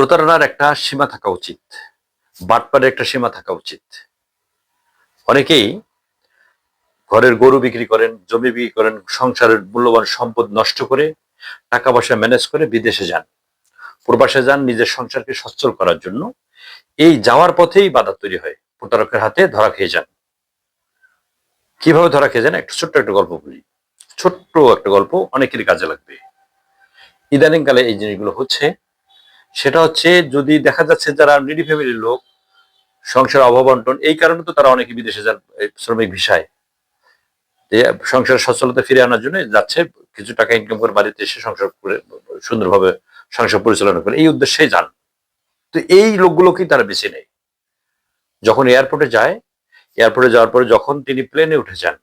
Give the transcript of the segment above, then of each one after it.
প্রতারণার একটা সীমা থাকা উচিত, বাটপারের একটা সীমা থাকা উচিত। অনেকেই ঘরের গরু বিক্রি করেন, জমি বিক্রি করেন, সংসারের মূল্যবান সম্পদ নষ্ট করে টাকা পয়সা ম্যানেজ করে বিদেশে যান, প্রবাসে যান, নিজের সংসারকে সচ্ছল করার জন্য। এই যাওয়ার পথেই বাধা তৈরি হয়, প্রতারকের হাতে ধরা খেয়ে যান। কীভাবে ধরা খেয়ে যান? একটা ছোট্ট একটা গল্প বলি। ছোট্ট একটা গল্প অনেকেরই কাজে লাগবে। ইদানিং কালে এই জিনিসগুলো হচ্ছে সেটা হচ্ছে যদি দেখা যাচ্ছে যারা নিডি ফ্যামিলির লোক, সংসার অভাব অন্টন এই কারণে তো তারা অনেকে বিদেশে যান শ্রমিক ভিসায়। সংসার সচ্ছলতা ফিরে আনার জন্য যাচ্ছে, কিছু টাকা ইনকাম করে বাড়িতে এসে সংসার করে, সুন্দরভাবে সংসার পরিচালনা করে, এই উদ্দেশ্যেই যান। তো এই লোকগুলোকেই তারা বেছে নেয়। যখন এয়ারপোর্টে যায় এয়ারপোর্টে যাওয়ার পরে যখন তিনি প্লেনে উঠে যান,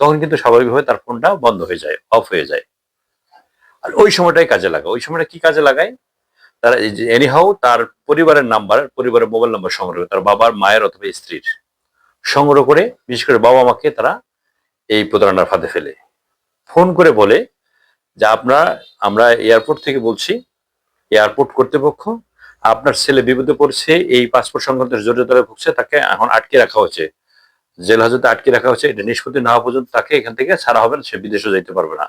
তখন কিন্তু স্বাভাবিকভাবে তার ফোনটা বন্ধ হয়ে যায় অফ হয়ে যায়। আর ওই সময়টাই কাজে লাগায়। ওই সময়টা কি কাজে লাগায়? তারা এনিহাও তার পরিবারের নাম্বার পরিবারের মোবাইল নাম্বার সংগ্রহ তার বাবার, মায়ের অথবা স্ত্রীর সংগ্রহ করে, বিশেষ করে বাবা মাকে তারা এই প্রতারণার ফাঁদে ফেলে। ফোন করে বলে যে আপনার, আমরা এয়ারপোর্ট থেকে বলছি এয়ারপোর্ট কর্তৃপক্ষ, আপনার ছেলে বিপদে পড়ছে, এই পাসপোর্ট সংক্রান্ত জটিলতায় ভুগছে, তাকে এখন আটকে রাখা হয়েছে। জেল হাজতে আটকে রাখা হয়েছে, এটা নিষ্পত্তি না হওয়া পর্যন্ত তাকে এখান থেকে ছাড়া হবে না, সে বিদেশে যাইতে পারবে না।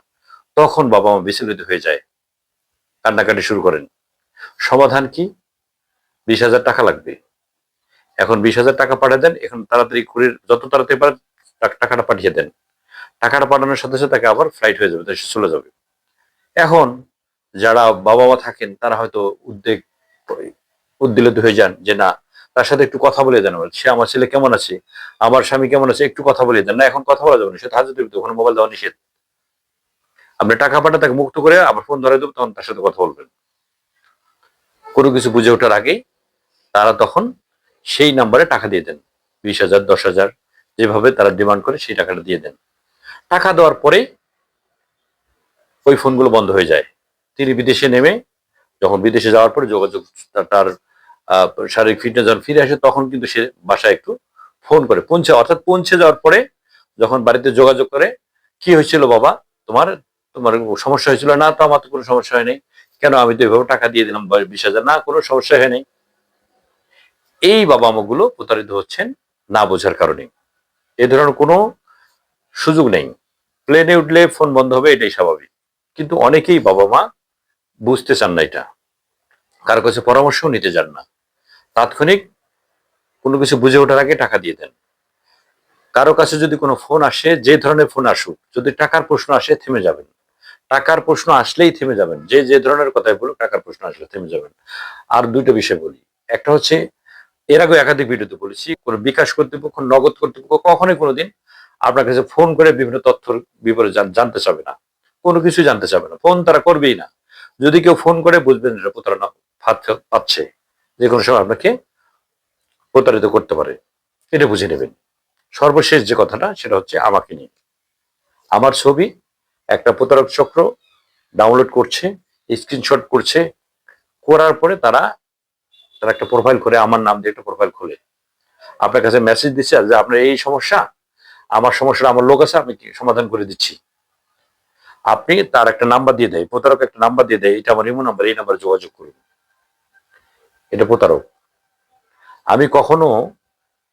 তখন বাবা মা বিচলিত হয়ে যায়। কান্নাকাটি শুরু করেন। সমাধান কি? বিশ হাজার টাকা লাগবে। এখন বিশ হাজার টাকা পাঠিয়ে দেন, এখন তাড়াতাড়ি কুড়ির যত তাড়াতাড়ি পারেন টাকাটা পাঠিয়ে দেন। টাকাটা পাঠানোর সাথে সাথে তাকে আবার ফ্লাইট হয়ে যাবে দেশে চলে যাবে। এখন যারা বাবা মা থাকেন, তারা হয়তো উদ্বেগ উদ্দিলিত হয়ে যান যে না, তার সাথে একটু কথা বলে দেন। সে আমার ছেলে কেমন আছে? আমার স্বামী কেমন আছে? একটু কথা বলে দেন। না, এখন কথা বলা যাবে না, সে হাজতে ওখানে মোবাইল দেওয়া নিষেধ। আপনি টাকা পাঠা তাকে মুক্ত করে আবার ফোন ধরে দেবো, তখন তার সাথে কথা বলবেন। কোনো কিছু বুঝে ওঠার আগেই তারা তখন সেই নাম্বারে টাকা দিয়ে দেন, বিশ হাজার, দশ হাজার, যেভাবে তারা ডিমান্ড করে সেই টাকাটা দিয়ে দেন। টাকা দেওয়ার পরে ওই ফোনগুলো বন্ধ হয়ে যায়। তিনি বিদেশে নেমে, যখন বিদেশে যাওয়ার পরে যোগাযোগ তার শারীরিক ফিটনেস যখন ফিরে আসে, তখন কিন্তু সে বাসায় একটু ফোন করে। পৌঁছে, অর্থাৎ পৌঁছে যাওয়ার পরে যখন বাড়িতে যোগাযোগ করে, কি হয়েছিল বাবা? তোমার তোমার সমস্যা হয়েছিল না? তো আমার তো কোনো সমস্যা হয়নি। কেন আমি তো এভাবে টাকা দিয়ে দিলাম? বিশ হাজার। না, কোনো সমস্যা হয়নি এই বাবা মাগুলো প্রতারিত হচ্ছেন না বোঝার কারণে। এ ধরনের কোনো সুযোগ নেই। প্লেনে উঠলে ফোন বন্ধ হবে, এটাই স্বাভাবিক। কিন্তু অনেকেই বাবা মা বুঝতে চান না এটা। কারও কাছে পরামর্শও নিতে যান না। তাৎক্ষণিক কোনো কিছু বুঝে ওঠার আগে টাকা দিয়ে দেন। কারও কাছে যদি কোনো ফোন আসে, যে ধরনের ফোন আসুক, যদি টাকার প্রশ্ন আসে, থেমে যাবেন। টাকার প্রশ্ন আসলেই থেমে যাবেন। যে যে ধরনের কথাই বলুক, টাকার প্রশ্ন আসলে থেমে যাবেন। আর দুইটা বিষয় বলি। একটা হচ্ছে, এর আগে একাধিক ভিডিওতে বলেছি, কোনো বিকাশ কর্তৃপক্ষ, নগদ কর্তৃপক্ষ কখনোই কোনোদিন আপনার কাছে ফোন করে বিভিন্ন তথ্যর বিপরে জানতে চাবে না। কোনো কিছু জানতে চাবে না। ফোন তারা করবেই না। যদি কেউ ফোন করে বুঝবেন এটা প্রতারণা পাচ্ছে, যে কোনো সময় আপনাকে প্রতারিত করতে পারে। এটা বুঝে নেবেন। সর্বশেষ যে কথাটা, সেটা হচ্ছে আমাকে নিয়ে। আমার ছবি একটা প্রতারক চক্র ডাউনলোড করছে স্ক্রিনশট করছে, করার পরে তারা তারা একটা প্রোফাইল করে আমার নাম দিয়ে একটা প্রোফাইল খোলে। আপনার কাছে মেসেজ দিচ্ছে যে, আপনার এই সমস্যা, আমার সমস্যাটা, আমার লোক আছে, আমি সমাধান করে দিচ্ছি? আপনি তার একটা নাম্বার দিয়ে দেয়, প্রতারক একটা নাম্বার দিয়ে দেয়, এটা আমার ইমো নাম্বার এই নাম্বারে যোগাযোগ করুন। এটা প্রতারক। আমি কখনো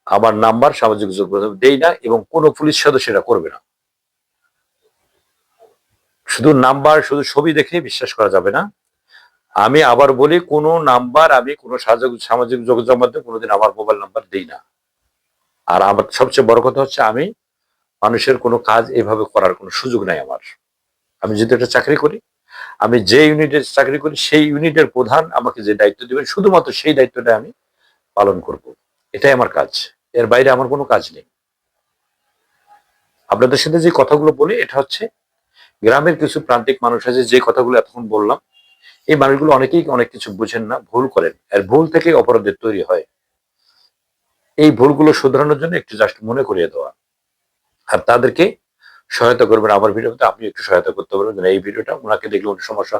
আমার নাম্বার সামাজিক যোগাযোগ দেই না এবং কোনো পুলিশ সদস্য এটা করবে না। শুধু নাম্বার, শুধু ছবি দেখে বিশ্বাস করা যাবে না। আমি আবার বলি, কোনো নাম্বার আমি কোনো সামাজিক যোগাযোগ মাধ্যমে কোনোদিন আমার মোবাইল নাম্বার দিই না। আর আমার সবচেয়ে বড় কথা হচ্ছে, আমি মানুষের কোনো কাজ এভাবে করার কোনো সুযোগ নাই আমার। আমি যদি একটা চাকরি করি, আমি যে ইউনিটের চাকরি করি, সেই ইউনিটের প্রধান আমাকে যে দায়িত্ব দিবেন, শুধুমাত্র সেই দায়িত্বটা আমি পালন করব। এটাই আমার কাজ। এর বাইরে আমার কোনো কাজ নেই। আপনাদের সাথে যে কথাগুলো বলি, এটা হচ্ছে গ্রামের কিছু প্রান্তিক মানুষ আছে, যে কথাগুলো এতক্ষণ বললাম, এই মানুষগুলো অনেকেই অনেক কিছু বুঝেন না, ভুল করেন। আর ভুল থেকে অপরাধের তৈরি হয়। এই ভুলগুলো শুধরানোর জন্য একটু জাস্ট মনে করিয়ে দেওয়া। আর তাদেরকে সহায়তা করবেন আমার ভিডিওতে, আপনি একটু সহায়তা করতে পারবেন। এই ভিডিওটা ওনাকে দেখলে উনি সমস্যা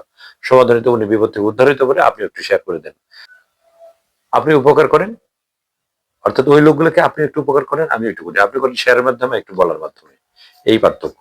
সমাধান হতে উনি বিপদ থেকে উদ্ধার হতে পারে আপনি একটু শেয়ার করে দেন। আপনি উপকার করেন, অর্থাৎ ওই লোকগুলোকে আপনি একটু উপকার করেন আমি একটু করি। আপনি করেন শেয়ারের মাধ্যমে, একটু বলার মাধ্যমে। এই পার্থক্য।